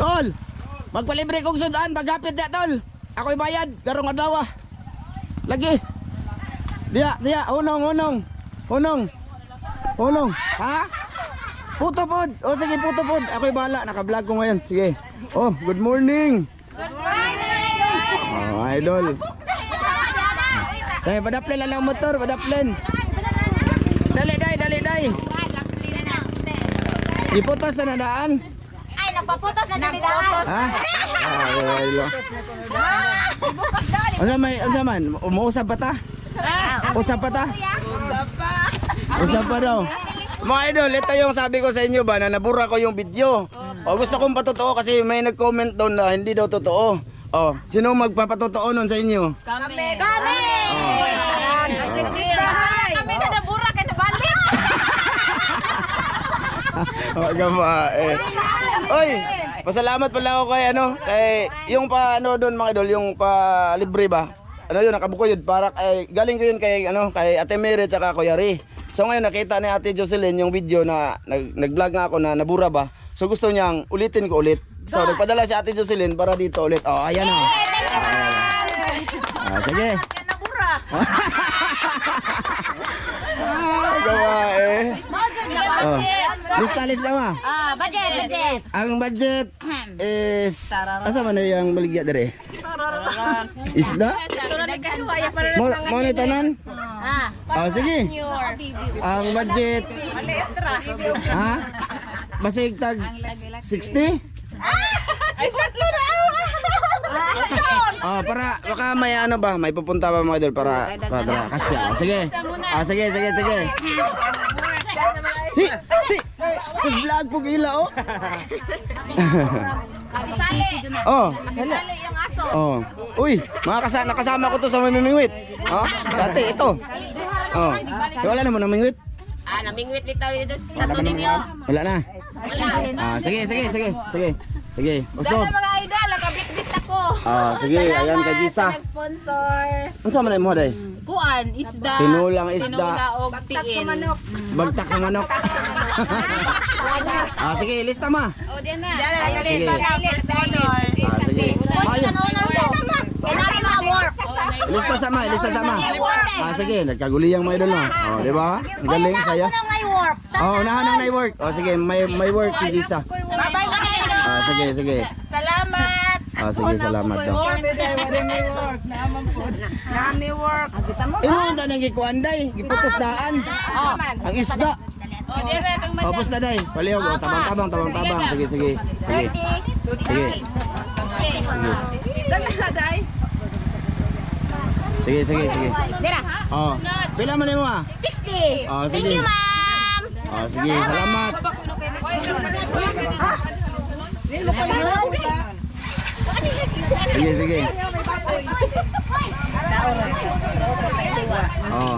Tol, magpalibre kong sudan, maghapit na tol. Ako'y bayad, garong adlaw. Lagi. Diya, diya, unong, unong. Unong. Unong. Ha? Puto pod. O sige, puto pod. Ako'y bahala, naka-vlog ko ngayon. Sige. Oh, good morning. Good morning! Oh, idol. Dai, padaplen lang ang motor, padaplen. Dali, dai, dali, dai. Iputas na nadaan. Ay, nagpaputos na siya ni Daan. Ha? Ah, idol. Unsa may, unsa man? Umuusap pa ta? Usap pa ta? Usap pa daw. Mga idol, ito yung sabi ko sa inyo ba na nabura ko yung video. O gusto kong patotoo kasi may nag-comment doon na hindi daw totoo. Oh, sino magpapatotoo nun sa inyo? Kami! Kami! Kami na nabura kay nabalik. Wag ka ma- eh. Oy, pasalamat pala ako kay ano, kay yung pa ano doon mga idol, yung pa libre ba? Ano yun, nakabuko yun para kay galing ko yun kay ano, kay Ate Mary at saka Kuya Ri. So ngayon nakita ni Ate Jocelyn yung video na nag, nag-vlog nga ako na nabura ba. So gusto niyang ulitin ko ulit. So nagpadala si Ate Jocelyn para dito ulit. Oh, ayan oh. Ah, sige. Nabura. Ah, gawa eh. Oh. Lista, lista ma. Ah, budget, budget. Ang budget is asa man na yung baligya dere? Isda? Mo mo ni tanan? Ah, Ah sige. Ang budget Ha? Basig tag 60? ay satlo na. Ah, para baka may ano ba, may pupunta ba mga idol para para. Ah, sige. Ah, sige, sige, sige. Si, si. Vlog ko gila oh. Sali. oh. Sali yung aso. Oh. Uy, mga kasama, nakasama ko to sa mamimingwit. Oh, dati ito. Oh. Wala naman namingwit. Ah, namingwit bitaw dito sa to ninyo. Wala na. Wala. Ah, sige, sige, sige, sige. Sige, usog. Dala mga idol. Ah, sige, ayan kay Gisa. Sponsor. Ano sa man mo day? Kuan, isda. Tinulang isda. Og tiin. Bagtak sa manok. ah, sige, lista ma. O, diyan na. Diyan Ah, na, sige. First honor. Ah, sige. Ayun. Na. Lista sama, lista sama. Ah, sige, nagkaguliyang may idol no. Oh, di ba? Ang galing saya. Oh, unahan ang may work. Oh, sige, may may work si Gisa. Bye-bye na. Ah, sige, sige. Ah, sige, salamat daw. Nami work. Imo ang tanang gikuanday, giputos daan. Oh. Ang isda. Oh, pusta day. Palihog, oh, tabang-tabang, tabang-tabang. Sige, sige. Sige. Sige. Sige, sige, sige. Dira. Oh. Pila man mo ah? 60. Oh, Thank sige. you, ma'am. Oh, sige, salamat. Sige, sige. Oh.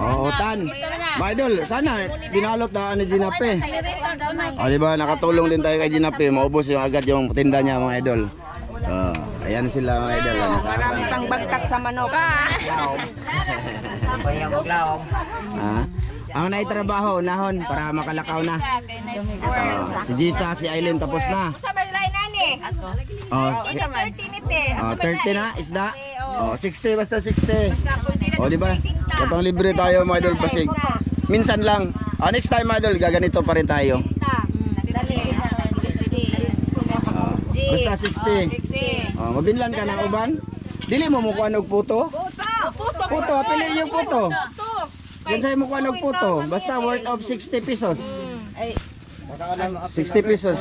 Oh, utan. Mga idol, sana binalot na ni Ginape. O, di ba, nakatulong din tayo kay Ginape. Maubos yung agad yung tinda niya, mga idol. So, ayan sila, mga idol. Ano, Marami pang bagtak sa manok. Ha? Ang naitrabaho, nahon, para makalakaw na. Oh, si Gisa, si Aileen, tapos na. Nani. Oh, Isa 30 nite. oh 30 na, isda. Oh, 60, basta 60. O, di ba? Kapag libre tayo, mga idol, basig. Minsan lang. Ah, next time, mga idol, gaganito pa rin tayo. Ah, basta 60. Oh, mabinlan ka ng uban. Dili mo mo kuha og puto? Puto. Puto, pili yung puto. Yan sa'yo mo kuha og puto. Basta worth of 60 pesos. 60 pesos.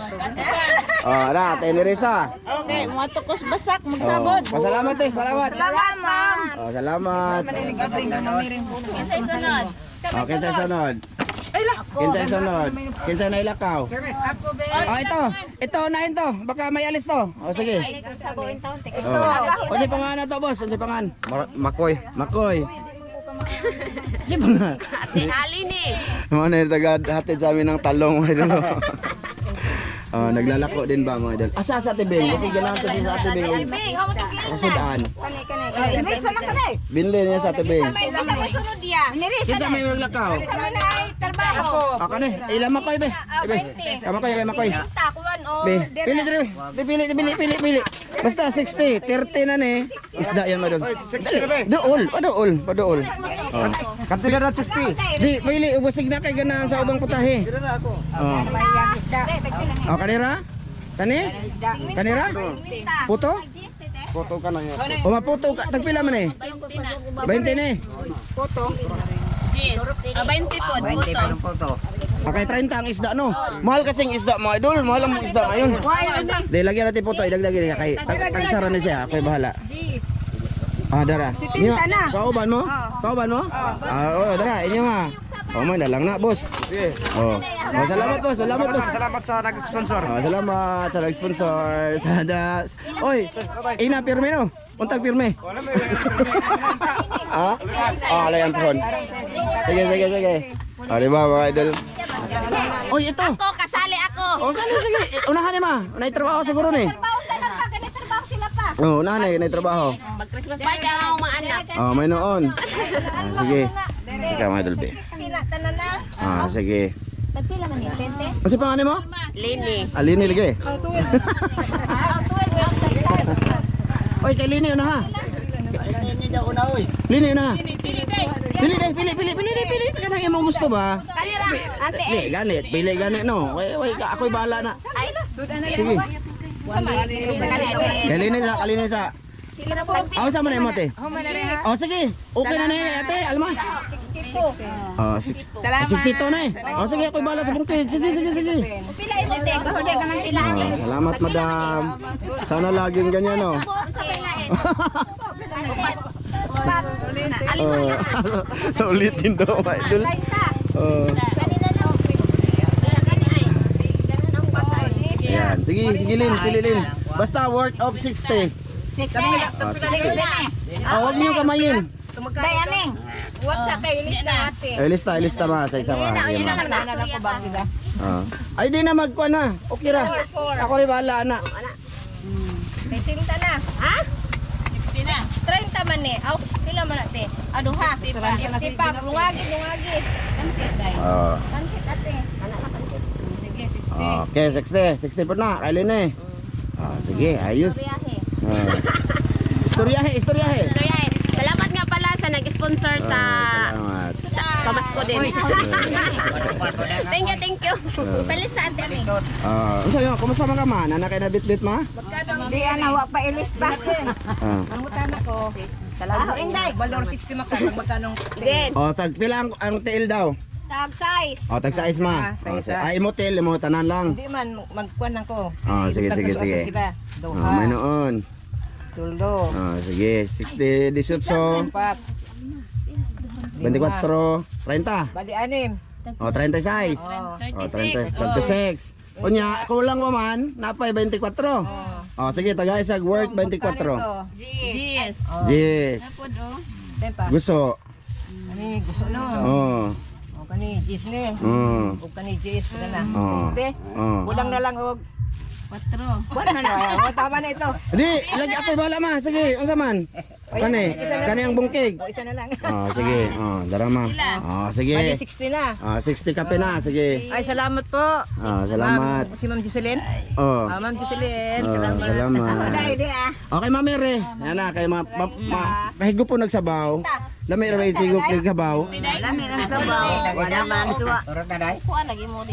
Oh, na, Teneresa. Okay, mga tukos basak Oh, magsabot. pasalamat eh, salamat. Salamat, ma'am. Oh, salamat. Oh, kinsa sunod? Kinsa sunod? Kinsa na ilakaw? Ako be. Oh, ito. Ito na ito. Baka may alis to. Oh, sige. Oh. O si pangan na to, boss. Si pangan. Makoy. Makoy. Si pangan. Ate Ali ni. Mga na taga hatid sa amin ng talong. Oh, naglalako din ba mga idol? Asa sa tibing? Kasi ganahan to siya sa tibing. Bing, hamo to gina. Kasi daan. Kani kani. Ini sama kanay. Binli niya sa. May basta may sunod. Kinsa may maglakaw? Na ay trabaho. Ako ni, ilang makoy be. Ibe. Kama koy, kay makoy. Be, pili dire. Di pili, pili, pili, pili. Basta 60, 30 na ni. Isda yan madol. 60 na be. Dool, padool, padool. Oh. Kantina na 60. Di, pili ubosig na kay ganahan sa ubang putahe. Oh. Oh, kanira? Kani? Kanira? Puto? Photo ka na yan. O maputo ka, tagpila man eh. 20 na eh. Yes. Ah, 20 po. Puto. Okay, 30 ang isda no. Mahal kasing isda mga idol, mahal ang isda ngayon. Di lagyan natin puto, idagdag niya kay tag tagsara ni siya, ako'y bahala. Ah, dara. Inyo, kauban mo? Kauban mo? Ah, oh, dara, inyo ha. Oh, man, dalang na, boss. Sige. Oh. oh salamat, boss. Salamat, boss. Salamat sa nag-sponsor. Oh, salamat sa nag-sponsor. Sada. Oy, ina pirme no. Untag pirme. Ah? Ah, alayan pohon. Sige, sige, sige. Oh, di ba mga idol? Oy, ito. Ako, kasali ako. Oh, sige, sige. Unahan ni ma. Unay trabaho siguro ni. Trabaho Oh, unahan ni, unay trabaho. Mag-Christmas party ang mga anak. Oh, may noon. Ah, sige. Tina, tanan na. Ah, sige. Pagpila man ni Tente. Kasi pangalan mo? Lini. Alini lagi. Oy, kay Lini una ha. Lini una. Sili day. Pili deh, pili, pili, pili, deh, pili. Kanang imong gusto ba? Kalira. Ate. Ni, ganit, pili ganit no. Way, ka, ako'y bahala na. Ay. Sige. Kay Lini sa, kay Lini sa. Sige na po. Ako sa man mo te. Oh, sige. Okay na na eh, ate, alma. 62. Oh, six- 62 na eh. Oh, sige, ako'y bahala sa bungkid. Sige, sige, sige. Pila ito te, bahuli ka ng pila. Oh, salamat, madam. Sana laging ganyan, no. Oh, sa ulitin daw, idol. Oh. Ayan. Sige, sige Lin, pili Lin. Basta worth of 60. Oh, 60. Oh, huwag niyo kamayin. Dayaning. What sa kayo lista ate? Eh, lista, lista ma sa isa ma. Sige, ma. Oh. Ay, di na magkuha na. Okay ra. Ako rin bahala na. May tinta na. Ha? 60 na. 30 man ni. Aw, sila man ate. Ado ha. 50 pa. Lungagi, lungagi. Kansit day. Oh. 60. Okay, 60. 60 po na. Kailin na eh. Oh, sige, ayos. Biyahe. Oh. Istoryahe, istoryahe. Yay. Salamat nga pala sa nag-sponsor sa Ah, salamat. sa pamasko din. thank you, thank you. Palis na ate ni. Ah, unsa yo, kumusta man ka ma? Nana kay na bit-bit ma? Di ana wa pa ilista. Ah. Ang utana ko. Salamat. Inday. Valor 60 maka magkanong Din. Oh, tag pila ang, ang tail daw. Tag size. Oh, tag size ma. Oh, si- ay mo tail mo tanan lang. Hindi man, magkuhan lang ko. Oh, sige, sige, sige. Kita. Oh, Doha, may noon. tuldo, Oh, sige, 60 18, empat, 24, 30. bali anim. Oh, 36. Oh. Oh, 30, 36. Kunya, kulang pa man, napay 24. Oh, sige, tagay sa work 24. Yes. Yes. Tempa. Gusto. Kani gusto no. Oh. Kani jis ni. Oh. O kani jis kada na. Oh. Te, Oh. kulang na lang og 4. Buwan na na. O, tama na ito. Di, lagi ako bala ma. Sige, unsa man? Kani, kani ang bungkig. O isa na lang. Oh, sige. Oh, darama. Oh, sige. 60 na. Ah, 60 kape na, sige. Ay salamat po. Ah, salamat. Si Ma'am Jocelyn. Oh. Ah, Ma'am Jocelyn, Oh, salamat. salamat. Okay, Mami Re. Yan na, kay ma, ma, po nagsabaw. Lami ra may tigok nagsabaw. Lami lang trabaho. Wala man suwa.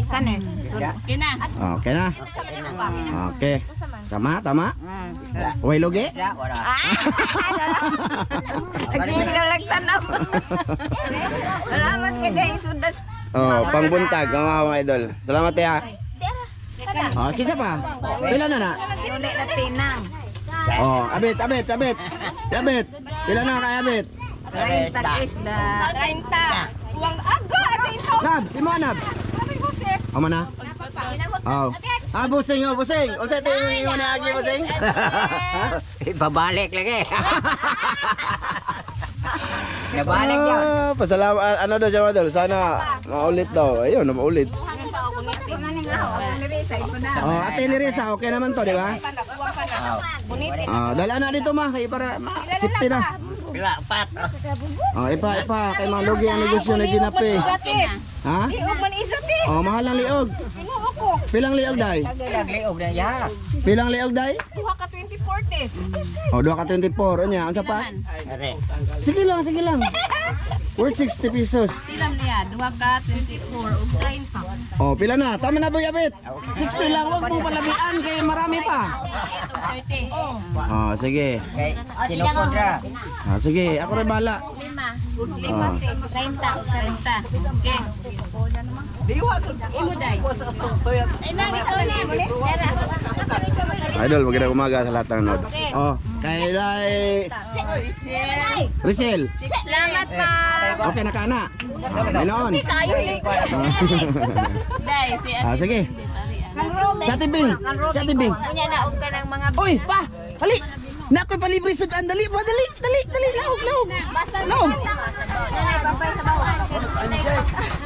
Kanin. Kina. Okay na. Okay. Tama, tama. Way loge? Agin ka lang tanaw. Salamat kay dai sudas. Oh, pangbuntag mga mga idol. Salamat ya. Oh, kisa pa. Pila na na? Uli na tinang. Oh, abit, abit, abit. Abit. Pila na kay abit? 30 isda. 30. Uwang aga ate ito. Nabs, imo Nabs. Sabi ko sir. Amo na? Oh. Ah, busing, oh, busing. Unsa tayo yung ni Agi, busing? Ibabalik lagi. Ibabalik yan. Ah, pasalamat, ano daw siya madol? Sana maulit daw. Ayun, maulit. Oh, ate ni Risa, okay naman to, di ba? Ah, dala na dito ma, para ma, safety na. Pila, pat. Oh, ipa, ipa, kay mga lugi ang negosyo na ginapi. Ha? Iog man isot eh. Oh, mahal ang liog. Pilang liog day? Ang liog na ya. Pilang liog day? Kuha ka 2040. O, duha ka 24. Ano? Ano pa? Sige lang, sige lang. Worth 60 pesos. Tilam niya, duha ka 24 ug 30. O, pila na? Tama na, Boy Abit. 60 lang. Huwag mo palabian kay marami pa. 30. Oh, sige. Kay kinukod ra. Ah, sige, ako rin bala. lima. Ah. 30 o 30. Okay. Idol, magandang umaga sa lahat ng nanood. Oh, kay Lai Rizal. Salamat pa. Okay na ka na. Ah, noon. Ah, sige. Sa tibing. Sa tibing. Kunya na og mga Oy, pa! Hali! Nakoy palibre sa daan. Dali pa, dali, dali, dali. Laog, laog. Laog. Nanay babay sa bawah.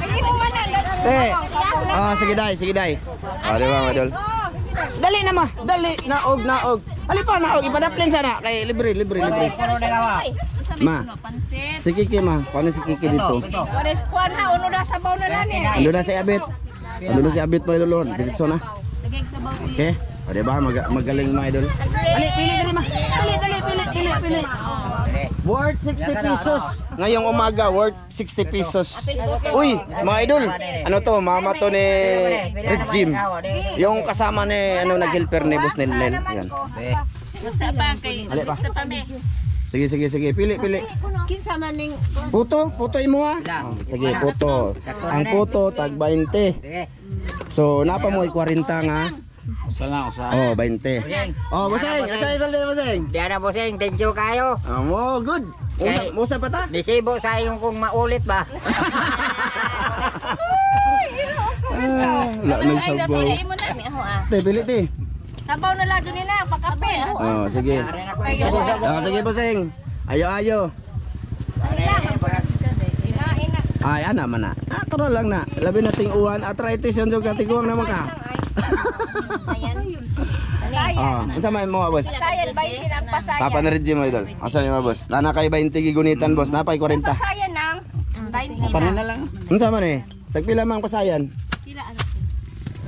Dili mo man na. Eh. Ah, sige dai, sige dai. Ah, di ba, idol? Dali na ma, dali, naog, naog. Hali pa, naog. Ipadaplin sana. Kay libre, libre, libre. Na. Ma, si Kiki ma. Paano si Kiki dito? Ito. Kuan kuan ha uno na sabaw na lani. Ando na si Abit. Ando na si Abit mga idol. Dito na. Sa. Okay? O, di ba? Mag magaling mga idol. Dali, pili, dali ma. Dali, dali, pili, pili, pili. Worth 60 pesos. Ngayong umaga, worth 60 pesos. Uy, mga idol. Ano to? Mama to ni Red Jim. Yung kasama ni, ano, nag-helper ni Boss Nilnel. Yan. Sa pa. Sige, sige, sige. Pili, pili. Kinsa man ning Puto, puto imo ha. Sige, puto. Ang puto, tag 20. Sige. So, napa mo 40 nga. Usa lang usa. Oh, 20. Oh, Boseng. Asa isaldi Boseng? Diana Boseng, thank you kayo. Ah, mo, good. Musa, musa pa ta? Bisibo sa iyong kung maulit ba. Ah, Wala nang sabaw. na imo na mi ako ah. Te, pili te. sabaw na ladyo nila pagkape. Oh, sige. Oh, sige, Boseng. Ayo, ayo. Ay, ana man na. Ah, turo lang na. Labi nating uwan, arthritis yan jud katiguang naman ka. Sayan. Oh, unsa may mo, boss? Sayan 20 nang pasayan. Papa na rin mo idol. Asa yung mga boss? Nana kay 20 gigunitan boss, napay 40. Pasayan nang 20 Panin na lang. Unsa man eh? Tagpila mang pasayan? Sila ano?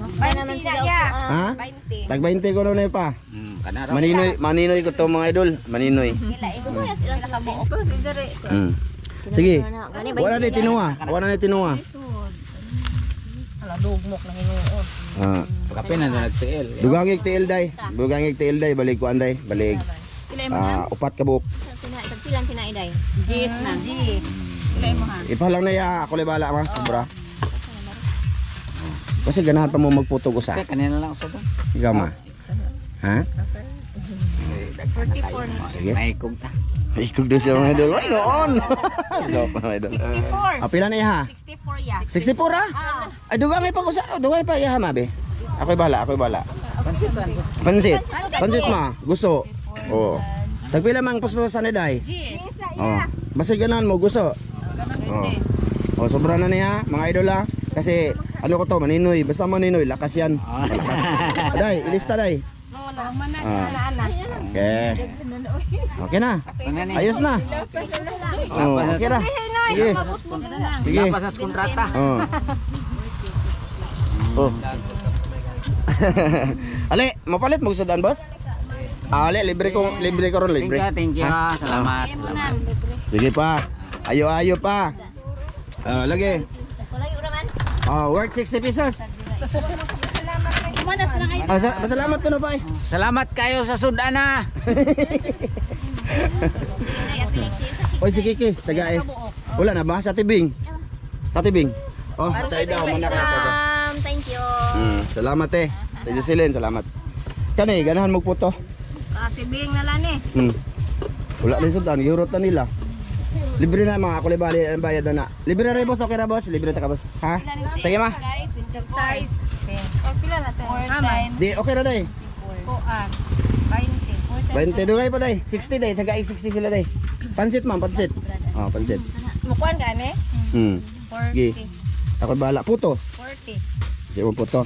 20 na ya. Ha? 20. Tag 20 ko na pa. Hmm, kanaro. Maninoy, maninoy ko to mga idol. Maninoy. Sila imo ya sila nakabuok. Mm. Sige. Wala na tinuwa. Wala na tinuwa. Ala dugmok na hinuon. Ah, Kape na nagtiil. dugangig tiil day. Dugangig tiil day balik ko anday, balik. Ah, upat ka buok. Tagpilan kinaiday. Jis na. Jis. Sila imo ha. Ipahalang na ya, ako le bala mas, sobra. Kasi ganahan pa mo magputog usa. Kanina lang usa to. Ikaw ma. Ha? 44 na. Sige. May kugta. Ikog doon siya mga idol. Ay, noon. Joke mga idol. 64. Ah, pila na iha? 64 ya. 64 ah? Ay, dugangay pa ko sa, dugangay pa iha mabe. Ako'y bala, ako'y bala. Pansit. Pansit ma, gusto. Oo. Tagpila mang pusto sa niday. Oh. Basta ganahan mo, gusto. Oh. Oh, sobra na niya, mga idol ah. Kasi, ano ko to, maninoy. Basta maninoy, lakas yan. Malakas. Aday, ilista day. Ah. Okay. Okay na. Ayos na. Oh, okay na. Sige. Sige. Kontrata. Oh. Oh. Ale, mapalit mo sudan, boss? Ah, ale, libre ko, libre ko ron, Thank libre. you, thank you. Salamat. Salamat. Sige pa. Ayo-ayo pa. Ah, lagi. Ah, worth 60 pesos. Kumanas ko lang ay. Ah, sa- masalamat ko na pa eh. Salamat kayo sa sudana. Ay, at pinigsil sa Oy, si Kiki, taga eh. Wala na ba? Sa tibing. Sa tibing. Oh, tayo daw, manak na tayo. Um, thank you. Hmm, salamat eh. Tayo silin, salamat. Kani, ganahan mo puto. Katibing na lani. Hmm. Wala rin sudan, yurot na nila. Libre na mga kulibali ang bayad na na. Libre na rin boss, okay na boss? Libre na ka boss. Ha? Sige ma. Size. O pila na to? Aman. Di, okay na day. Kuan. 20. 20 dugay pa day. 60 day, taga 60 sila day. Pansit ma'am, pansit. Oh, pansit. Mukuan gani? Hmm. 40. Sige. Ako bahala. Puto. 40. Sige mo puto.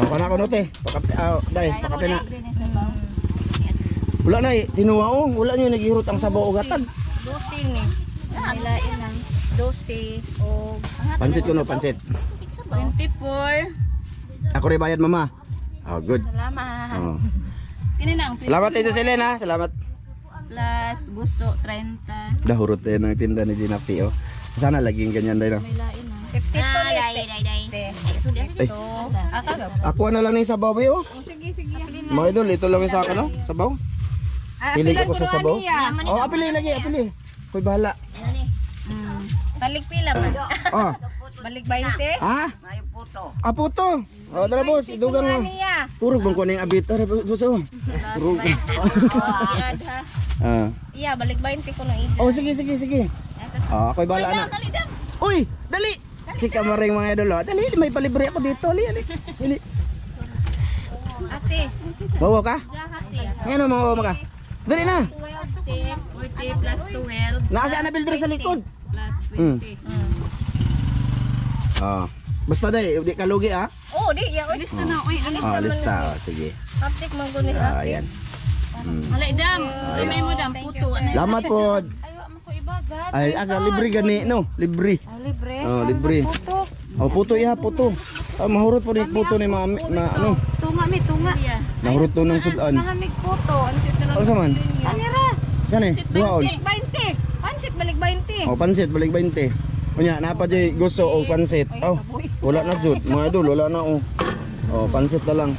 Oh, kana ko note. Pakape, ah, day, pakape na. Wala na eh, tinuwa oh. Wala niyo naghirot ang sabaw o gatag. 12 ni. Nila inang 12 o Pansit ko no, pansit. 24. Ako rin bayad mama. Oh, good. Salamat. Oh. Kini na ang Salamat Tito Selena, salamat. plus gusto 30. Dahurot eh ng tinda ni Gina P, oh. Sana laging ganyan dahil. no? 52 Ah, ni dai dai dai. Ay, Aka ga. ako na lang ng sabaw, eh, oh. Sige, sige. Mga idol, ito lang yung sa akin, oh. Sabaw. Pili ko sa sabaw. Oh, apili lagi, apili. Koy bahala. Balik pila man. Oh, Balik 20. ha? Ah, puto. Oh, tara boss, dugang mo. Purog bang ko na yung abit. Tara boss, oh. Purog. Ah. Iya, balik 20 ko na ida. Oh, sige, sige, sige. Ah, ako'y bahala na. Uy, dali. Si kamaring mga idol, oh. Dali, may palibre ako dito. Ali, ali. Dali. Ate, Mawa ka? ate. Ngayon, mawa ka. Dali na. 40 40 plus 12 Nakasaan na builder sa likod. plus Hmm. 20. Ah. Basta dai, di ka lugi ah. Oh, di ya. Uy, Listo na. Ano? Ah, lista. Oh, sige. Aptik man gunis Ah, ate. yan. Hala idam. Sumay mo dam puto ano. Lamat po. Ayo mo ko iba dyan. Ay, aga libre gani, no? Libre. Ah, libre. Oh, libre. Puto. Oh, puto ya, puto. Ah, mahurot po ni puto ni mami na ano. Tunga mi, tunga. Mahurot to ng sudan. Nahamig puto. Ano? Ano sa man? Kanira. Kani, duhaon. 20. Pansit balik 20. Oh, pansit balik 20. Kunya, napa jay gusto o pansit. Oh, wala na jud. Mga idol, wala na oh. Oh, pansit na lang.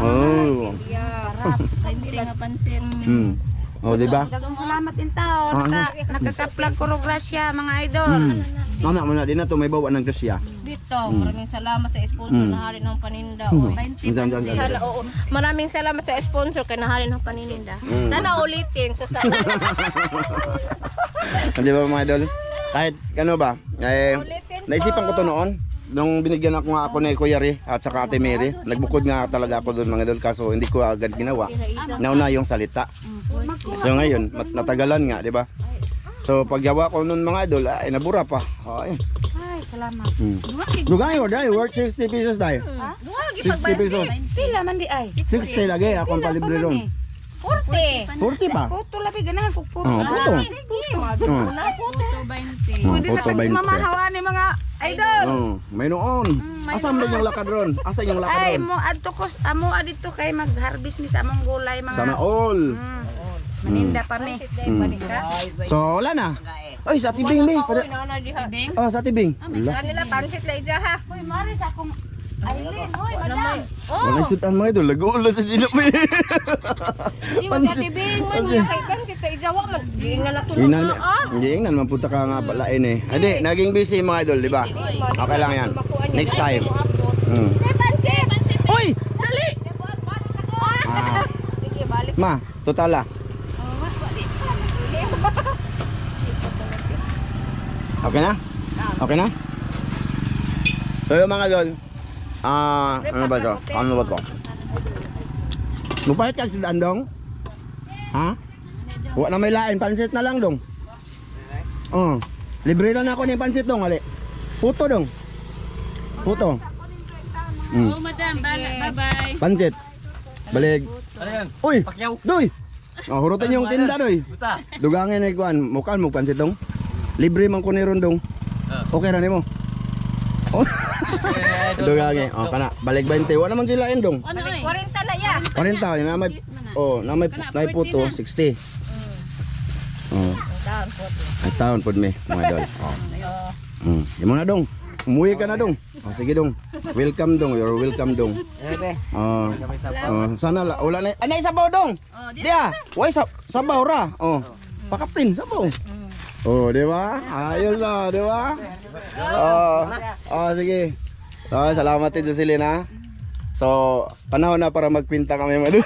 Oh. Yeah. 20 nga pansit. Hmm. Oh, di ba? Salamat din tao. Ah, ano? Naka, nakakaplag ko grasya mga idol. Hmm. Nana mo na din na to may bawa ng grasya. Dito, maraming salamat sa sponsor na hari ng paninda. Hmm. oy. 20 Diyan, diyan, diyan. Sana, oo. Maraming salamat sa sponsor kay nahali ng paninda. Sana ulitin sa sa Di ba mga idol? Kahit ano ba, eh, naisipan ko to noon. Nung binigyan ako nga ako ni Kuya Ri at saka Ate Mary, nagbukod nga talaga ako doon mga idol kaso hindi ko agad ginawa. Nauna yung salita. So ngayon, natagalan nga, di ba? So paggawa ko noon mga idol, ay nabura pa. Ay, salamat. Hmm. Dugay mo dai, worth 60 pesos dai. Duwagi 60 pesos. Pila man di ay. 60 lagi akong palibre ron. 40. 40 pa. Puto labi ganahan kung puto. Oh, puto. Oh. puto 20. Oh, Pwede na puto kami 20. mamahawa ni mga idol. Oh, may noon. Asam din yung lakad ron? Asa yung lakad Ay, ron? mo adto ko amo adito kay mag-harvest mi sa among gulay mga Sana all. Mm. Maninda pa mi. So, wala na. Ay, sa tibing, May. Pada- Bing. Oh, sa tibing. Wala. Kanila pansit la ija ha. Hoy, maris akong Aileen, hoy, madam. Wala yung sutan mo idol. Lang sa sila, May. Di mo sa tibing man niya kay pansit la ija wa mag na tulog Ina, na ah. hindi ingnan, mapunta ka nga palain eh. Hindi, naging busy mga idol, di ba? Okay lang yan. Next time. Hey, pansit. Uy! Dali! Ah, ma, totala. Okay na? Okay na? So yung mga idol, ah, ano ba to? Ano ba to? Mupahit ka sa dong? Ha? Huwag na may lain, pansit na lang dong. Oh, libre lang ako ng pansit dong, ali. Puto dong. Puto. Mm. Oh madam, bye bye. Pansit. Balig. Ano yan? Uy! Pakyaw. Doy! Oh, hurutin yung tinda doy. Dugangin ay kuan, mukan mo pansit dong. Libre man ko ni ron dong. Ah. Okay ra nimo. Oh. Dugangin. Oh, kana balig 20. Wa naman sila endong. Ano eh? 40 na ya. 40 na may Oh, na may na puto 60. Oh. Down po. Ay taon pod me, mga idol. Oh. Mm, imo na dong. Umuwi ka na dong. Oh, sige dong. Welcome dong. You're welcome dong. Oh. oh, sana la wala na. Anay sabaw dong. Oh, di Dia, way sa sabaw ra. Oh. Pakapin sabaw. Oh, di ba? Ayos ah, di ba? Oh. Oh, sige. So, salamat din sa Selena. So, panahon na para magpinta kami idol.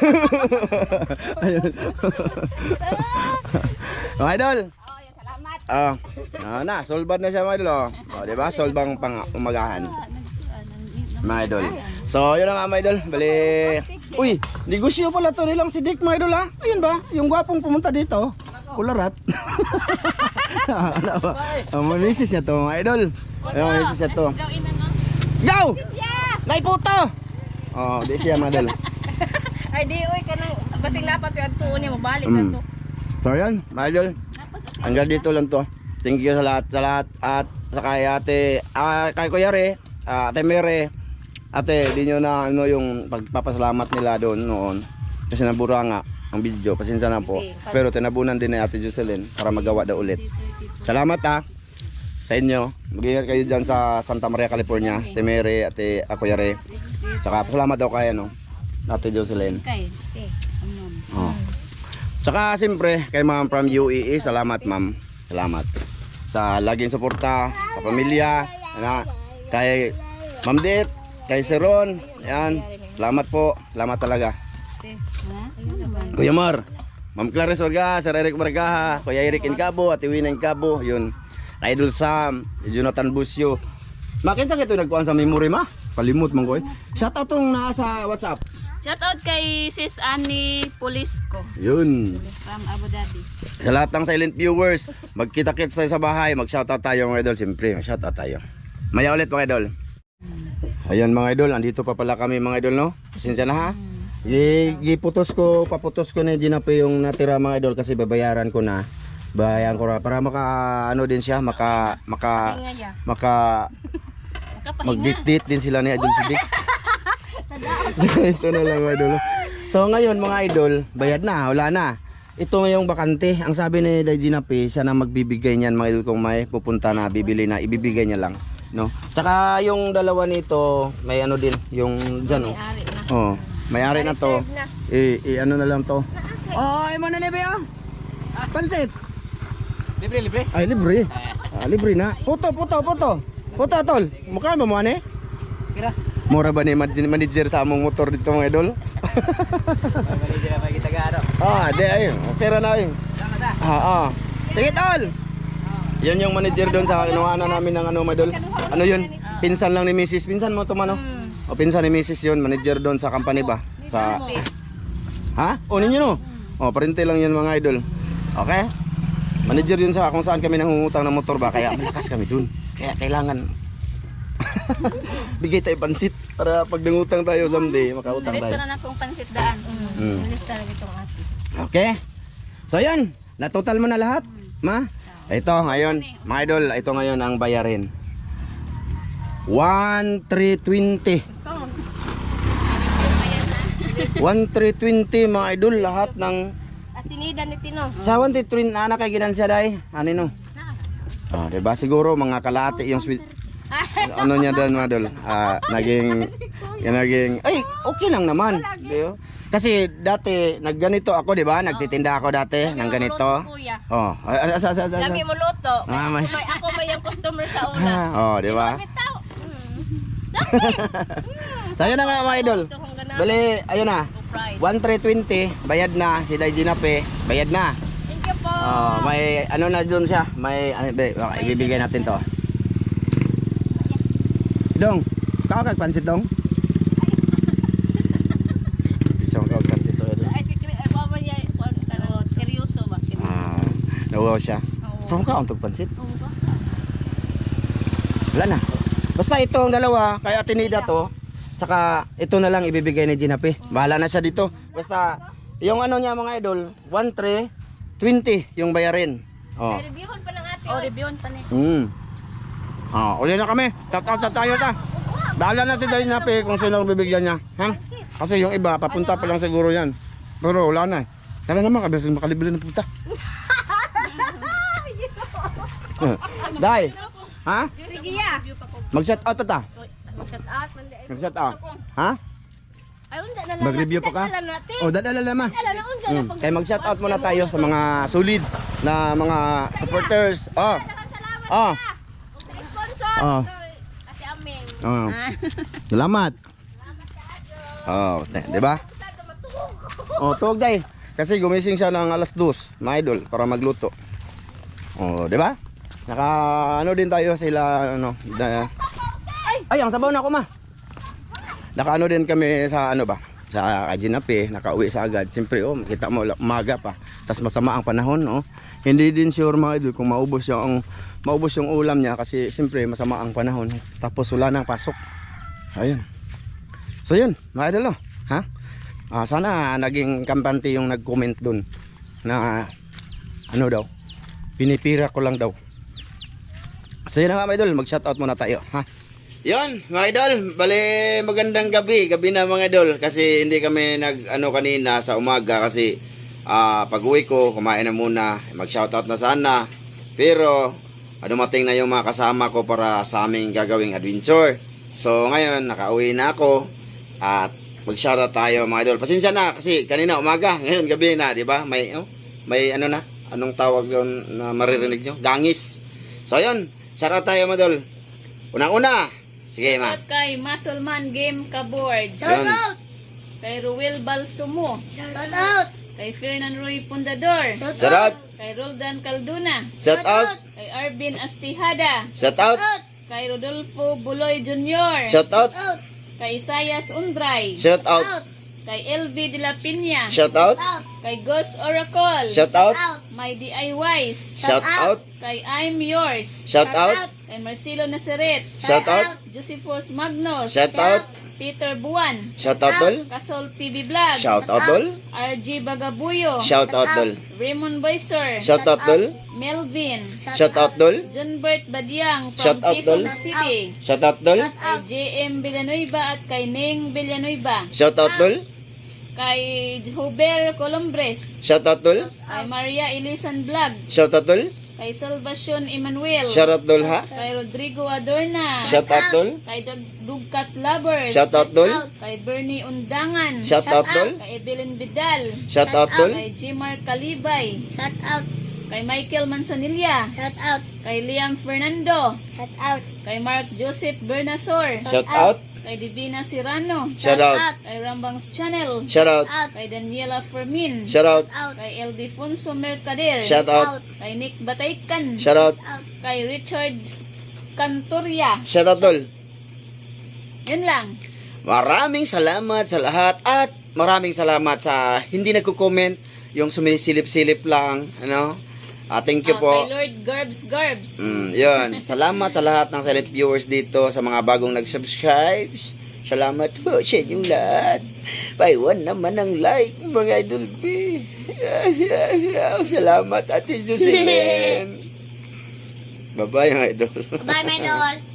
Ayun. mga idol. Ah, ah, na, solbad na siya mga idol. Oh, oh di ba? Solbang pang umagahan. Mga idol. So, yun na nga mga idol. Bali. Uy, negosyo pala to nilang si Dick mga idol ha. Ayun ba? Yung gwapong pumunta dito. Kularat. ano ba? Oh, may misis niya to mga idol. May misis niya to. Daw ina no. Go! Nay puto! Oh, di siya idol. Ay di oy kanang basing lapat yung tuon niya mabalik na Mm. to. So yan, mga idol. Hanggang dito lang to. Thank you sa lahat, sa lahat. At sa kay ate, ah, kay Kuya Re, ah, ate Mere, ate, di nyo na ano yung pagpapasalamat nila doon noon. Kasi nabura nga ang video, pasensya na po. Pero tinabunan din ni ate Jocelyn para magawa daw ulit. Salamat ha sa inyo. Mag-ingat kayo dyan sa Santa Maria, California. Temere, ate Akuyare. Tsaka pasalamat daw kay ano, ate Jocelyn. Kay. Oh. Tsaka siyempre kay ma'am from UAE, salamat ma'am. Salamat. Sa laging suporta, sa pamilya, na, kay Ma'am Det, kay Seron, yan. Salamat po, salamat talaga. Kuya Mar, Ma'am Clarice Varga, Sir Eric Vargaha, Kuya Eric Incabo, at Iwina Incabo, yun. Kay Idol Sam, Jonathan Busio. Makin sa kito nagkuhan sa memory ma? Kalimut man ko eh. Shout out tong nasa WhatsApp. Shoutout kay Sis Annie Polisco Yun. from Abu Dhabi. Sa lahat ng silent viewers, magkita-kits tayo sa bahay, mag-shoutout tayo mga idol. Siyempre, mag-shoutout tayo. Maya ulit mga idol. Ayan mga idol, andito pa pala kami mga idol no. Pasensya na ha. Gi- Giputos ko, paputos ko ni Gina yung natira mga idol kasi babayaran ko na. Bayaran ko na para maka ano din siya, maka maka maka mag-date din sila ni Idol Sidik. so ito na lang mga idol. So ngayon mga idol, bayad na, wala na. Ito yung bakante. Ang sabi ni Dajina P, siya na magbibigay niyan mga idol kung may pupunta na, bibili na, ibibigay niya lang. No? Tsaka yung dalawa nito, may ano din, yung dyan oh. Ari na. Oh, may-ari na to. Na. I, i ano na lang to. Oh, ay mo na libre oh. Pansit. Libre, libre. Ay, libre. Ah, libre na. Puto, puto, puto. Puto, tol. Mukha ba mo ane? Kira. Mura ba ni man- manager sa among motor dito mga idol? Mali na pa kita garo. ah, di ayun. Pera na ayun. Ah, ah. Sige, tol. Yan yung manager doon sa kinuhanan namin ng ano, mga idol. Ano yun? Pinsan lang ni Mrs. Pinsan mo to mano? O pinsan ni Mrs. yun, manager doon sa company ba? Sa Ha? O ninyo no? O, parente lang yun mga idol. Okay? Manager yun sa kung saan kami nangungutang ng motor ba, kaya malakas kami dun. Kaya kailangan bigay tayo pansit para pag nangutang tayo someday, makautang tayo. na na pong pansit daan. Mm. Alis talaga itong ate. Okay? So yan, natotal mo na lahat, ma? Ito ngayon, mga idol, ito ngayon ang bayarin. 1,320. 1,320 mga idol, lahat ng At tinida ni Tino. Sa 1,320 na anak kay ginansya day. Ano no? Ah, 'di ba siguro mga kalate yung sweet ano niya doon mga idol? Ah, naging yung naging ay okay lang naman. Di ba? Kasi dati nagganito ako, 'di ba? Nagtitinda ako dati ng ganito. Oh, ah, ah, sa sa sa. Lami mo luto. Ah, may- ako may yung customer sa una. Oh, 'di ba? Bitaw. Saya na nga mga idol. Bali, ayun na. Pride. 1,320, bayad na. Si Dai Ginape, bayad na. Thank you po. Oh, may ano na doon siya. May ano, baka ibibigay natin to. Dong, kau kag pansit dong? Bisa kau pansit to. Ay, si Kri- ay, baba niya, kuwan ka na, seryoso ba? Ah, nawaw siya. From ka untuk pansit. Wala na. Basta ito ang dalawa, kay Ate Nida to. Tsaka ito na lang ibibigay ni Ginape. Bahala na siya dito. Basta yung ano niya mga idol, 1,320 yung bayarin. Oh. Reviewon pa ng ate. O, reviewon pa ni. Mm. Ah, uli na kami. Shout out na tayo ta. Bahala na si Dahil Napi kung sino ang bibigyan niya. Ha? Kasi yung iba, papunta pa lang siguro yan. Pero wala na eh. Tara naman, kabis makalibili ng puta. Dahil, ha? Sige ya. Mag-shout out pa ta. Mag-shut out. Mag-shout out. Ha? Ay, unda na lang. Mag-review pa ka? Dala natin. O, dadala lama. Dala na unda na Hmm. pag- Kaya mag-shout out muna tayo sa mga solid na mga supporters. Oh. Salamat Oh. sponsor. Oh. Ate Aming. Oh. Salamat. Oh, te- 'di ba? Oh, tuwag day. Kasi gumising siya ng alas 2, mga idol, para magluto. Oh, 'di ba? Naka ano din tayo sila ano, da, Ay, ang sabaw na ako, ma. Naka ano din kami sa ano ba? Sa Ajinape, nakauwi sa agad. Siyempre, oh, kita mo umaga pa. Tapos masama ang panahon, oh. Hindi din sure mga idol kung maubos yung maubos yung ulam niya kasi siyempre masama ang panahon. Tapos wala nang pasok. Ayun. So yun, mga idol, no? ha? Ah, sana naging kampante yung nag-comment dun na ano daw, pinipira ko lang daw. So yun na mga idol, mag-shoutout muna tayo, ha? Yon, mga idol, bali magandang gabi, gabi na mga idol kasi hindi kami nag ano kanina sa umaga kasi ah pag-uwi ko, kumain na muna, mag-shoutout na sana. Pero dumating na yung mga kasama ko para sa aming gagawing adventure. So ngayon, nakauwi na ako at mag-shoutout tayo mga idol. Pasensya na kasi kanina umaga, ngayon gabi na, di ba? May oh, may ano na, anong tawag doon na maririnig nyo? Gangis. So yun, shoutout tayo mga idol. Unang-una, sige ma. At kay Muscleman Game Kaboard. Yun. Kay Ruel Balsumo. Shout out! Kay Fernan Roy Pundador. Shout Shout out. Kay Roldan Calduna. Shout out. Kay Arvin Astihada. Shout out. Kay Rodolfo Buloy Jr. Shout out. Out! Kay Isayas Undray. Shout out. Out! Kay LB de la Piña. Shout out. Out! Kay Ghost Oracle. Shout out. Out! My DIYs. Shout out. Kay I'm Yours. Shout out. Kay Marcelo Nazaret. Shout out. Josephus Magnus. Shout out. Peter Buwan. Shout out dol. Kasol TV Vlog. Shout out dol. RG Bagabuyo. Shout out dol. Raymond Boyser. Shout out dol. Melvin. Shout out dol. John Bert Badiang from Shout out, Quezon Dol. City. Shout out dol. Kay JM Villanueva at kay Ning Villanueva. Shout out dol. Kay Huber Colombres. Shout out dol. Kay Maria Elisan Vlog. Shout out dol. Kay Salvacion Emmanuel. Shout out dol ha. Kay Rodrigo Adorna. Shout out dol. Kay Dug- Dugkat Lovers. Shout out dol. Kay Bernie Undangan. Shout out dol. Kay Evelyn Vidal. Shout out dol. Kay Jimar Kalibay. Shout out! Kay Michael Manzanilla. Shout out! Kay Liam Fernando. Shout out! Kay Mark Joseph Bernasor. Shout out. Kay Divina Sirano. Shout out. Kay Rambang's Channel. Shout out. Out! Kay Daniela Fermin. Shout out. Out! Kay Eldefonso Mercader. Shout out. Kay Nick Bataykan. Shout out. Out! Kay Richard Cantoria. Shout out dol. Yun lang. Maraming salamat sa lahat at maraming salamat sa hindi nagko-comment yung suminisilip-silip lang, ano? Ah, thank you Oh, po. Kay Lord Garbs Garbs. Mm, yun. Salamat sa lahat ng silent viewers dito, sa mga bagong nag-subscribe. Salamat po sa inyong lahat. Paiwan naman ng like, mga idol B. Salamat, Ate Jocelyn. Bye-bye, mga idol. Bye, my doll!